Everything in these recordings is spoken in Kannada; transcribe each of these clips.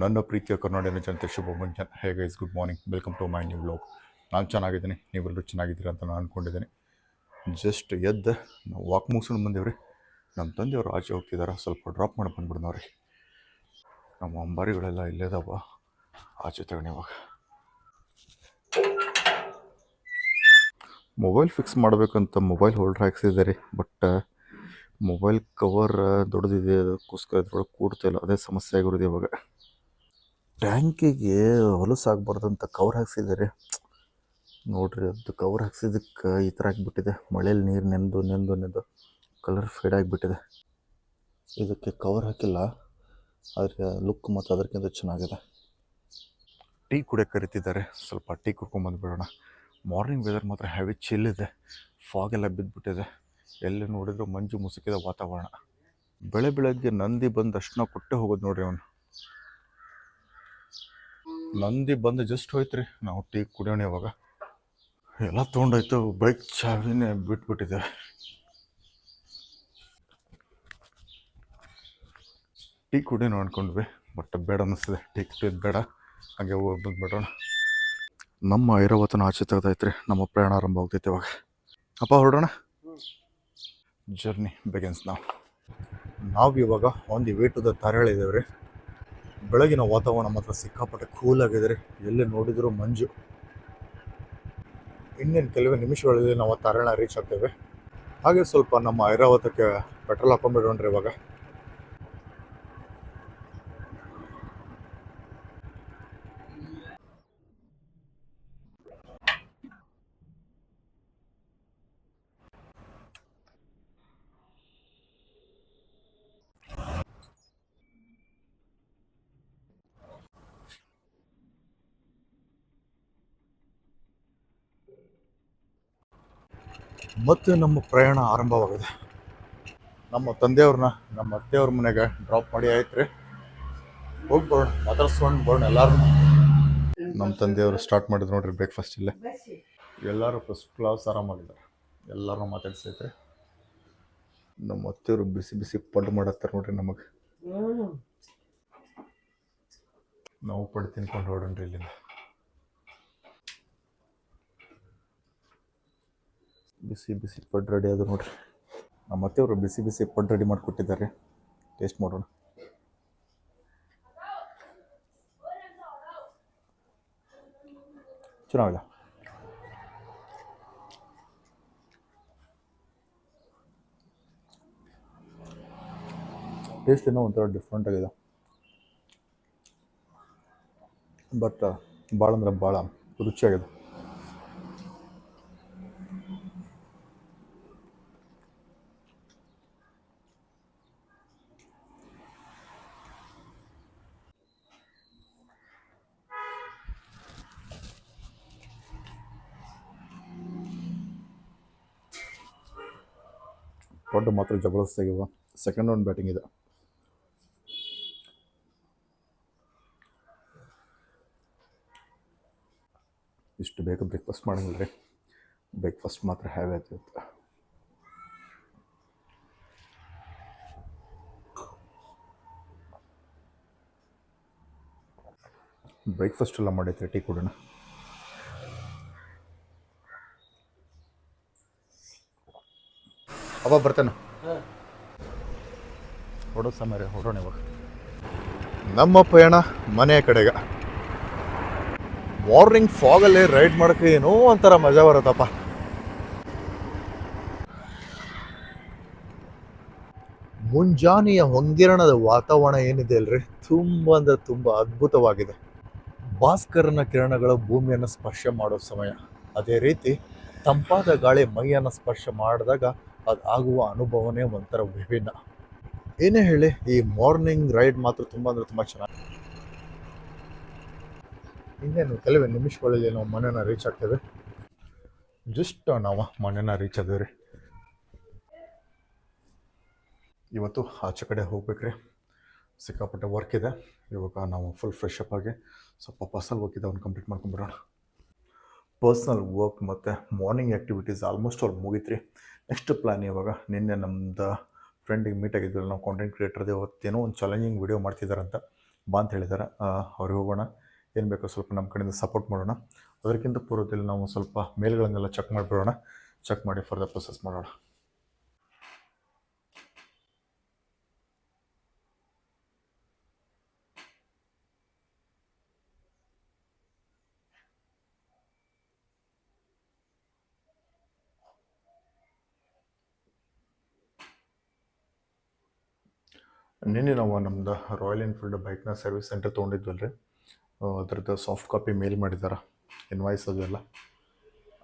ನನ್ನ ಪ್ರೀತಿಯ ಕರ್ನಾಟಕ ಜನತೆ, ಶುಭ ಮುಂಜಾನ್ hey guys good morning welcome to my new blog ನಾನು ಚೆನ್ನಾಗಿದ್ದೀನಿ. ನೀವೆಲ್ಲರೂ ಚೆನ್ನಾಗಿದ್ದೀರ ಅಂತ ನಾನು ಅಂದ್ಕೊಂಡಿದ್ದೀನಿ ಜಸ್ಟ್ ಎದ್ದು, ನಾವು ವಾಕ್ ಮುಗಿಸ್ಕೊಂಡು ಬಂದೇವ್ರಿ. ನಮ್ಮ ತಂದೆಯವರು ಆಚೆ ಹೋಗ್ತಿದ್ದಾರೆ ಸ್ವಲ್ಪ ಡ್ರಾಪ್ ಮಾಡಿ ಬಂದ್ಬಿಡ್ನವ್ರಿ ನಮ್ಮ ಅಂಬಾರಿಗಳೆಲ್ಲ ಇಲ್ಲೇದವ ಆಚೆ ತಗೊಂಡು ಇವಾಗ. ಮೊಬೈಲ್ ಫಿಕ್ಸ್ ಮಾಡಬೇಕಂತ ಮೊಬೈಲ್ ಹೋಲ್ಡ್ರ್ ಹಾಕ್ಸಿದ್ದಾರೆ ಬಟ್ ಮೊಬೈಲ್ ಕವರ್ ದೊಡ್ಡದಿದೆ. ಅದಕ್ಕೋಸ್ಕರ ಇದ್ರೊಳಗೆ ಕೂಡ್ತಾ ಇಲ್ಲ. ಅದೇ ಸಮಸ್ಯೆ ಆಗಿರೋದು ಇವಾಗ. ಟ್ಯಾಂಕಿಗೆ ಹೊಲಸಾಗಬಾರ್ದಂತ ಕವರ್ ಹಾಕ್ಸಿದ್ದಾರೆ. ನೋಡಿರಿ ಅದು ಕವರ್ ಹಾಕ್ಸಿದ್ದಕ್ಕೆ ಈ ಥರ ಆಗಿಬಿಟ್ಟಿದೆ. ಮಳೇಲಿ ನೀರು ನೆಂದು ನೆಂದು ನೆಂದು ಕಲರ್ ಫೇಡ್ ಆಗಿಬಿಟ್ಟಿದೆ. ಇದಕ್ಕೆ ಕವರ್ ಹಾಕಿಲ್ಲ. ಆದರೆ ಲುಕ್ ಮತ್ತು ಅದಕ್ಕಿಂತ ಚೆನ್ನಾಗಿದೆ. ಟೀ ಕುಡಿಯೋಕೆ ಕರಿತಿದ್ದಾರೆ. ಸ್ವಲ್ಪ ಟೀ ಕುಡ್ಕೊಂಬಂದುಬಿಡೋಣ ಮಾರ್ನಿಂಗ್ ವೆದರ್ ಮಾತ್ರ ಹೆವಿ ಚಿಲ್ಲಿದೆ ಎಲ್ಲ ಬಿದ್ದುಬಿಟ್ಟಿದೆ ಎಲ್ಲಿ ನೋಡಿದ್ರು ಮಂಜು ಮುಸುಕಿದ ವಾತಾವರಣ. ಬೆಳೆ ಬೆಳಗ್ಗೆ ನಂದಿ ಬಂದು ಅಷ್ಟನ್ನ ಕೊಟ್ಟೆ ಹೋಗೋದು ನೋಡ್ರಿ ಅವನು. ನಂದಿ ಬಂದು ಜಸ್ಟ್ ಹೋಯ್ತ್ರಿ. ನಾವು ಟೀ ಕುಡಿಯೋಣ ಇವಾಗ. ಎಲ್ಲ ತೊಗೊಂಡೋಯ್ತು. ಬೈಕ್ ಚಾವಿನೇ ಬಿಟ್ಬಿಟ್ಟಿದ್ದೇವೆ. ಟೀ ಕುಡಿಯೋಣ ಅಂದ್ಕೊಂಡ್ವಿ. ಬಟ್ ಬೇಡ ಅನ್ನಿಸ್ತದೆ ಟೀ ಕುಡಿಯೋದು ಬೇಡ. ಹಾಗೆ ಹೋಗಿ ಬಂದ್ಬಿಡೋಣ. ನಮ್ಮ ಐರಾವತನ ಆಚೆ ತೆಗ್ದೈತ್ರಿ ನಮ್ಮ ಪ್ರಯಾಣ ಆರಂಭ ಆಗ್ತೈತೆ ಇವಾಗ. ಅಪ್ಪ ಹೊರಡೋಣ? ಜರ್ನಿ ಬೆಗೆನ್ಸ್ ನಾವು ನಾವು ಇವಾಗ ಒಂದು ದಿ ವೇ ಟು ದ ತಾರೇಳಿದ್ದೇವೆ ರೀ ಬೆಳಗಿನ ವಾತಾವರಣ ಮಾತ್ರ ಸಿಕ್ಕಾಪಟ್ಟೆ ಕೂಲ್ ಆಗಿದೆ ರೀ ಎಲ್ಲಿ ನೋಡಿದ್ರು ಮಂಜು. ಇನ್ನೇನು ಕೆಲವೇ ನಿಮಿಷಗಳಲ್ಲಿ ನಾವು ತಾರಣ ರೀಚ್ ಆಗ್ತೇವೆ. ಹಾಗೆ ಸ್ವಲ್ಪ ನಮ್ಮ ಐರಾವತಕ್ಕೆ ಪೆಟ್ರೋಲ್ ಹಾಕೊಂಡ್ಬಿಡೋಣ್ರಿ ಇವಾಗ. ಮತ್ತೆ ನಮ್ಮ ಪ್ರಯಾಣ ಆರಂಭವಾಗಿದೆ. ನಮ್ಮ ತಂದೆಯವ್ರನ್ನ ನಮ್ಮ ಅತ್ತೆಯವ್ರ ಮನೆಗೆ ಡ್ರಾಪ್ ಮಾಡಿ ಆಯ್ತು ರೀ ಹೋಗಿ ಬರೋಣ ಮಾತಾಡ್ಸ್ಕೊಂಡು ಬರೋಣ ಎಲ್ಲರೂ ನಮ್ಮ ತಂದೆಯವರು ಸ್ಟಾರ್ಟ್ ಮಾಡಿದ್ರು ನೋಡ್ರಿ ಬ್ರೇಕ್ಫಾಸ್ಟ್ ಇಲ್ಲೇ. ಎಲ್ಲರೂ ಫಸ್ಟ್ ಕ್ಲಾಸ್ ಆರಾಮಾಗಿದ್ದಾರೆ. ಎಲ್ಲರೂ ಮಾತಾಡ್ಸೈತೆ ನಮ್ಮ ಅತ್ತೆಯವರು ಬಿಸಿ ಬಿಸಿ ಪಡ್ಡು ಮಾಡತ್ತಾರೆ ನೋಡ್ರಿ ನಮಗೆ. ನಾವು ಪಡ್ ತಿನ್ಕೊಂಡು ಹೊಡೋಣ್ರಿ ಇಲ್ಲಿಂದ. ಬಿಸಿ ಬಿಸಿ ಪಡ್ ರೆಡಿ ಅದು ನೋಡ್ರಿ. ನಮ್ಮ ಅತ್ತೆಯವರು ಬಿಸಿ ಬಿಸಿ ಪಡ್ ರೆಡಿ ಮಾಡಿಕೊಟ್ಟಿದ್ದಾರೆ. ಟೇಸ್ಟ್ ಮಾಡೋಣ. ಚೆನ್ನಾಗಿಲ್ಲ ಟೇಸ್ಟ್ ಏನೋ ಒಂಥರ ಡಿಫ್ರೆಂಟ್ ಆಗಿದೆ. ಬಟ್ ಭಾಳ ಅಂದ್ರೆ ಭಾಳ ರುಚಿಯಾಗಿದೆ. ದೊಡ್ಡ ಮಾತ್ರ ಜಬರ್ದಸ್ತಾಗಿವ ಸೆಕೆಂಡ್ ರೌಂಡ್ ಬ್ಯಾಟಿಂಗ್ ಇದೆ. ಇಷ್ಟು ಬೇಗ ಬ್ರೇಕ್ಫಾಸ್ಟ್ ಮಾಡಂಗಿಲ್ಲ ರೀ ಬ್ರೇಕ್ಫಾಸ್ಟ್ ಮಾತ್ರ ಹ್ಯಾವಿ ಆಗ್ತಿರುತ್ತೆ ಬ್ರೇಕ್ಫಾಸ್ಟ್ ಎಲ್ಲ ಮಾಡಿ ಟೀ ಕೊಡೋಣ. ಅವ ಬರ್ತೇನೆ. ಹೊಡೋ ಸಮಯ ಹೊಡೋಣ ಇವಾಗ. ನಮ್ಮ ಪಯಣ ಮನೆಯ ಕಡೆಗೆ. ಮಾರ್ನಿಂಗ್ ಫಾಗಲ್ಲಿ ರೈಡ್ ಮಾಡೋಕೆ ಏನೋ ಒಂಥರ ಮಜಾ ಬರುತ್ತಪ್ಪ. ಮುಂಜಾನೆಯ ಹೊಂಗಿರಣದ ವಾತಾವರಣ ಏನಿದೆ ಅಲ್ರಿ? ತುಂಬ ಅಂದರೆ ತುಂಬ ಅದ್ಭುತವಾಗಿದೆ. ಭಾಸ್ಕರನ ಕಿರಣಗಳು ಭೂಮಿಯನ್ನು ಸ್ಪರ್ಶ ಮಾಡೋ ಸಮಯ. ಅದೇ ರೀತಿ ತಂಪಾದ ಗಾಳಿ ಮೈಯನ್ನು ಸ್ಪರ್ಶ ಮಾಡಿದಾಗ ಅದು ಆಗುವ ಅನುಭವನೇ ಒಂಥರ ವಿಭಿನ್ನ. ಏನೇ ಹೇಳಿ, ಈ ಮಾರ್ನಿಂಗ್ ರೈಡ್ ಮಾತ್ರ ತುಂಬ ಅಂದರೆ ತುಂಬ ಚೆನ್ನಾಗಿ ಇನ್ನೇನು, ಕೆಲವೇ ನಿಮಿಷಗಳಲ್ಲಿ ನಾವು ಮನೆನ ರೀಚ್ ಆಗ್ತೇವೆ. ಜಸ್ಟ್ ನಾವು ಮನೆನ ರೀಚ್ ಆದೇವೆ ರೀ ಇವತ್ತು ಆಚೆ ಕಡೆ ಹೋಗ್ಬೇಕ್ರಿ. ಸಿಕ್ಕಾಪಟ್ಟೆ ವರ್ಕ್ ಇದೆ. ಇವಾಗ ನಾವು ಫುಲ್ ಫ್ರೆಶ್ ಅಪ್ ಆಗಿ ಸ್ವಲ್ಪ ಪರ್ಸಲ್ ವರ್ಕ್ ಇದೆ ಅವ್ನು ಕಂಪ್ಲೀಟ್ ಮಾಡ್ಕೊಂಬಿಡೋಣ ಪರ್ಸ್ನಲ್ ವರ್ಕ್ ಮತ್ತು ಮಾರ್ನಿಂಗ್ ಆ್ಯಕ್ಟಿವಿಟೀಸ್ ಆಲ್ಮೋಸ್ಟ್ ಅವ್ರು ಮುಗೀತ್ರಿ. ನೆಕ್ಸ್ಟ್ ಪ್ಲ್ಯಾನ್ ಇವಾಗ ನಿನ್ನೆ ನಮ್ಮದು ಫ್ರೆಂಡಿಗೆ ಮೀಟ್ ಆಗಿದ್ವಲ್ಲ ನಾವು ಕಾಂಟೆಂಟ್ ಕ್ರಿಯೇಟರ್ದೇ ಅವತ್ತೇನೋ ಒಂದು ಚಾಲೆಂಜಿಂಗ್ ವಿಡಿಯೋ ಮಾಡ್ತಿದ್ದಾರಂತ ಬಾ ಅಂತ ಹೇಳಿದ್ದಾರೆ ಅವ್ರಿಗೆ ಹೋಗೋಣ, ಏನು ಬೇಕೋ ಸ್ವಲ್ಪ ನಮ್ಮ ಕಡೆಯಿಂದ ಸಪೋರ್ಟ್ ಮಾಡೋಣ. ಅದಕ್ಕಿಂತ ಪೂರ್ವದಲ್ಲಿ ನಾವು ಸ್ವಲ್ಪ ಮೇಲ್ಗಳನ್ನೆಲ್ಲ ಚೆಕ್ ಮಾಡಿಬಿಡೋಣ. ಚೆಕ್ ಮಾಡಿ ಫರ್ದರ್ ಪ್ರೊಸೆಸ್ ಮಾಡೋಣ. ನಿನ್ನೆ ನಾವು ನಮ್ದು ರಾಯಲ್ ಎನ್ಫೀಲ್ಡ್ ಬೈಕ್ನ ಸರ್ವಿಸ್ ಸೆಂಟರ್ ತೊಗೊಂಡಿದ್ವಲ್ಲ ರೀ ಅದ್ರದ್ದು ಸಾಫ್ಟ್ ಕಾಪಿ ಮೇಲ್ ಮಾಡಿದ್ದಾರೆ ಇನ್ವಾಯ್ಸ್ ಅದು ಎಲ್ಲ.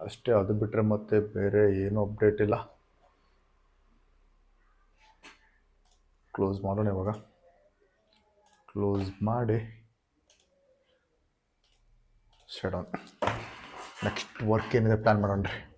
ಅಷ್ಟೇ ಅದು ಬಿಟ್ಟರೆ ಮತ್ತೆ ಬೇರೆ ಏನೂ ಅಪ್ಡೇಟ್ ಇಲ್ಲ. ಕ್ಲೋಸ್ ಮಾಡೋಣ ಇವಾಗ. ಕ್ಲೋಸ್ ಮಾಡಿ. ಶಡನ್ ನೆಕ್ಸ್ಟ್ ವರ್ಕ್ ಏನಿದೆ ಪ್ಲ್ಯಾನ್ ಮಾಡೋಣ ರೀ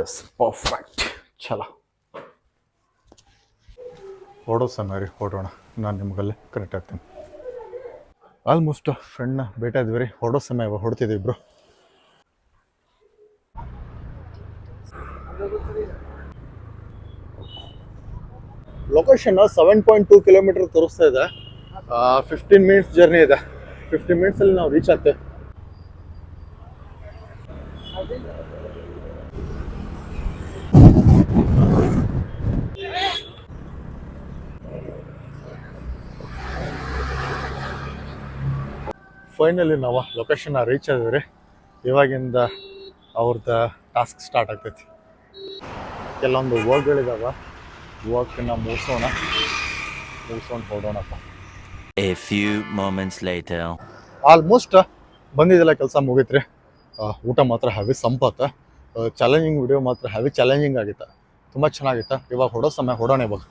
ಎಸ್ ಪರ್ಫೆಕ್ಟ್ ಛಲ ಓಡೋ ಸಮಯ ರೀ ಹೊಡೋಣ ನಾನು ನಿಮಗಲ್ಲೇ ಕನೆಕ್ಟ್ ಆಗ್ತೀನಿ ಆಲ್ಮೋಸ್ಟ್ ಫ್ರೆಂಡ್ನ ಭೇಟಿ ಇದ್ವಿ ರೀ. ಹೊಡೋ ಸಮಯ ಹೊಡ್ತಿದ್ವಿ ಇಬ್ರು. Location seven point two kilometre ತೋರಿಸ್ತಾ ಇದೆ. ಫಿಫ್ಟೀನ್ ಮಿನಿಟ್ಸ್ ಜರ್ನಿ ಇದೆ. ಫಿಫ್ಟೀನ್ ಮಿನಿಟ್ಸಲ್ಲಿ ನಾವು ರೀಚ್ ಆಗ್ತೇವೆ. ಫೈನಲಿ ನಾವು ಲೊಕೇಶನ್ನ ರೀಚ್ ಆದ್ವಿ ರೀ ಇವಾಗಿಂದ ಅವ್ರದ್ದ ಟಾಸ್ಕ್ ಸ್ಟಾರ್ಟ್ ಆಗ್ತೈತಿ. ಕೆಲವೊಂದು ವರ್ಕ್ಗಳಿದಾವೆ ವರ್ಕನ್ನ ಮುಗಿಸೋಣ ಮುಗಿಸ್ಕೊಂಡು ಹೊಡೋಣಪ್ಪ a few moments later. Almost ಬಂದಿದ್ದೆಲ್ಲ ಕೆಲಸ ಮುಗೀತ್ರಿ. ಊಟ ಮಾತ್ರ ಹ್ಯಾವಿ ಸಂಪತ್ತ. ಚಾಲೆಂಜಿಂಗ್ ವಿಡಿಯೋ ಮಾತ್ರ ಹ್ಯಾವಿ ಚಾಲೆಂಜಿಂಗ್ ಆಗಿತ್ತು. ತುಂಬ ಚೆನ್ನಾಗಿತ್ತು. ಇವಾಗ ಹೊಡೋ ಸಮಯ ಹೊಡೋಣ ಇವಾಗ.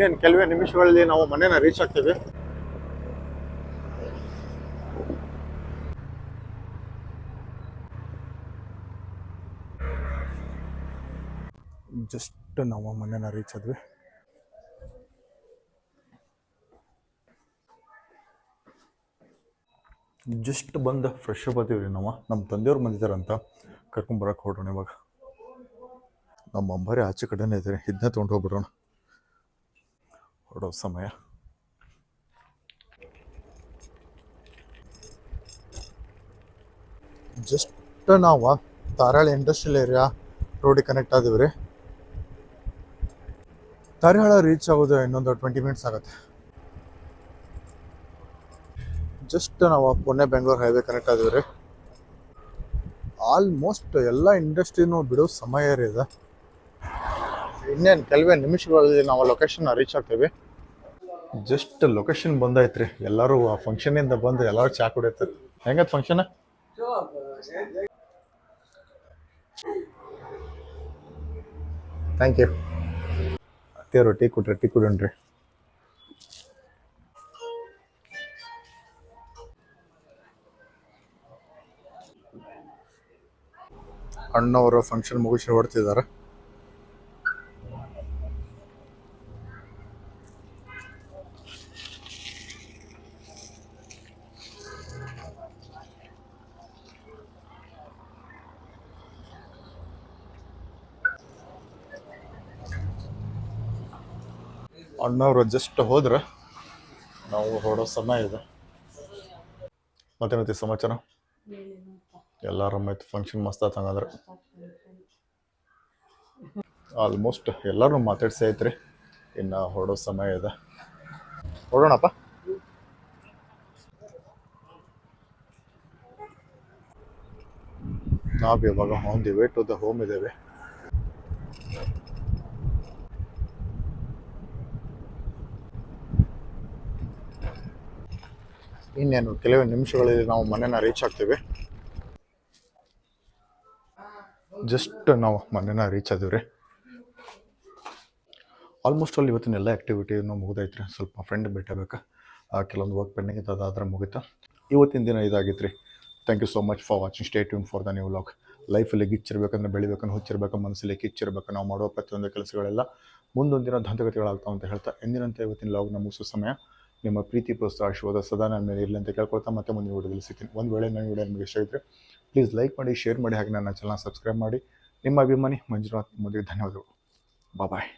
ಇನ್ನೇನು ಕೆಲವೇ ನಿಮಿಷಗಳಲ್ಲಿ ನಾವು ಮನೇನ ರೀಚ್ ಆಗ್ತೇವೆ. ಜಸ್ಟ್ ನಾವು ಮನೇನ ರೀಚ್ ಆದ್ವಿ. ಜಸ್ಟ್ ಬಂದು ಫ್ರೆಶ್ ಅಪ್ ಆತೀವಿ ರೀ ನಮ್ಮ ತಂದೆಯವ್ರು ಬಂದಿದ್ದಾರಂತ. ಕರ್ಕೊಂಬರಕ್ಕೆ ಹೊರಡೋಣ ಇವಾಗ. ನಮ್ಮ ಅಂಬಾರಿ ಆಚೆ ಕಡೆನೇ ಇದ್ದಾರೆ. ಇದನ್ನೇ ತೊಗೊಂಡು ಹೋಗ್ಬಿಡೋಣ. ಹೊರಡೋ ಸಮಯ. ಜಸ್ಟ್ ನಾವು ತಾರಾಳಿ ಇಂಡಸ್ಟ್ರಿಯಲ್ ಏರಿಯಾ ರೋಡಿಗೆ ಕನೆಕ್ಟ್ ಆದಿವಿ ರೀ. ತಾರಾಳ ರೀಚ್ ಆಗೋದು ಇನ್ನೊಂದು ಟ್ವೆಂಟಿ ಮಿನಿಟ್ಸ್ ಆಗುತ್ತೆ. ಜಸ್ಟ್ ನಾವು ಪುಣೆ ಬೆಂಗಳೂರು ಹೈವೇ ಕನೆಕ್ಟ್ ಆದಿವಿ ರೀ. ಆಲ್ಮೋಸ್ಟ್ ಎಲ್ಲ ಇಂಡಸ್ಟ್ರಿನೂ ಬಿಡೋ ಸಮಯ ಇದು. ಇನ್ನೇನು ಕೆಲವೇ ನಿಮಿಷಗಳಲ್ಲಿ ನಾವು ಲೊಕೇಶನ್ ರೀಚ್ ಆಗ್ತೇವೆ. ಜಸ್ಟ್ ಲೊಕೇಶನ್ ಬಂದಾಯ್ತು ರೀ ಎಲ್ಲರೂ ಆ ಫಂಕ್ಷನಿಂದ ಬಂದು ಎಲ್ಲರೂ ಚಾ ಕುಡಿಯತ್ತಾರೆ. ಹೆಂಗತ್ ಫಂಕ್ಷನ್ ಥ್ಯಾಂಕ್ ಯು ಅತ್ತೆಯವರು ಟೀ ಕೊಟ್ರಿ ಟೀ ಕುಡಿಯೋಣ್ರಿ ಅಣ್ಣವರು ಫಂಕ್ಷನ್ ಮುಗಿಸಿ ಹೊಡ್ತಿದ್ದಾರೆ ಅಣ್ಣವರು ಜಸ್ಟ್ ಹೋದ್ರೆ ನಾವು ಹೊರಡೋ ಸಮಯ ಇದೆ. ಮತ್ತೇನೈತಿ ಸಮಾಚಾರ? ಎಲ್ಲ ಮತ್ತೆ ಫಂಕ್ಷನ್ ಮಸ್ತ್ ಆಯ್ತು ಹಂಗಂದ್ರೆ. ಆಲ್ಮೋಸ್ಟ್ ಎಲ್ಲರೂ ಮಾತಾಡ್ಸಿ ಐತ್ರಿ ಇನ್ನು ಹೊರಡೋ ಸಮಯ ಇದೆ. ಹೊರಡೋಣಪ್ಪ ನಾವು ಇವಾಗ on the way to the home ಇದ್ದೇವೆ. ಇನ್ನೇನು ಕೆಲವೇ ನಿಮಿಷಗಳಲ್ಲಿ ನಾವು ಮನೆನ ರೀಚ್ ಆಗ್ತೇವೆ. ಜಸ್ಟ್ ನಾವು ಮನೆನ ರೀಚ್ ಆದೀವಿ ರೀ ಆಲ್ಮೋಸ್ಟ್ ಅಲ್ಲಿ ಇವತ್ತಿನ ಎಲ್ಲ ಆ್ಯಕ್ಟಿವಿಟಿನೂ ಮುಗಿದೈತೆ ರೀ ಸ್ವಲ್ಪ ಫ್ರೆಂಡ್ ಭೇಟಬೇಕು ಕೆಲವೊಂದು ವರ್ಕ್ ಪೆಂಡಿಂಗ್ ಇತ್ತು, ಅದಾದ್ರೆ ಮುಗಿತು. ಇವತ್ತಿನ ದಿನ ಇದಾಗಿತ್ತು ರೀ thank you so much for watching stay tuned for the new vlog ಲೈಫಲ್ಲಿ ಗಿಚ್ಚಿರ್ಬೇಕಂದ್ರೆ ಬೆಳಿಬೇಕಂದ್ರೆ ಹುಚ್ಚಿರ್ಬೇಕು, ಮನಸ್ಸಲ್ಲಿ ಕಿಚ್ಚಿರ್ಬೇಕು. ನಾವು ಮಾಡುವ ಪ್ರತಿಯೊಂದು ಕೆಲಸಗಳೆಲ್ಲ ಮುಂದೊಂದಿನ ದಿನ ದಂತಗತಿಗಳಾಗ್ತಾವೆ ಅಂತ ಹೇಳ್ತಾ ಎಂದಿನಂತೆ ಇವತ್ತಿನ ಲಾಗ್ ಮುಗಿಸೋ ಸಮಯ. ನಿಮ್ಮ ಪ್ರೀತಿ ಪ್ರೋತ್ಸಾಹ, ಆಶೀರ್ವಾದ ಸದಾ ನನ್ನ ಮೇಲೆ ಇರಲಿ ಅಂತ ಕೇಳ್ಕೊಳ್ತಾ ಮತ್ತೆ ಮುಂದಿನ ವಿಡಿಯೋದಲ್ಲಿ ಸಿಗ್ತೀನಿ. ಒಂದು ವೇಳೆ ನನ್ನ ವಿಡಿಯೋ ನಿಮಗೆ ಇಷ್ಟ ಆಗಿದ್ರೆ ಪ್ಲೀಸ್ ಲೈಕ್ ಮಾಡಿ ಶೇರ್ ಮಾಡಿ, ಹಾಗೆ ನನ್ನ ಚಾನಲ್ ಸಬ್ಸ್ಕ್ರೈಬ್ ಮಾಡಿ. ನಿಮ್ಮ ಅಭಿಮಾನಿ ಮಂಜುನಾಥ್ ಮೋದಿ ಧನ್ಯವಾದಗಳು. ಬಾಯ್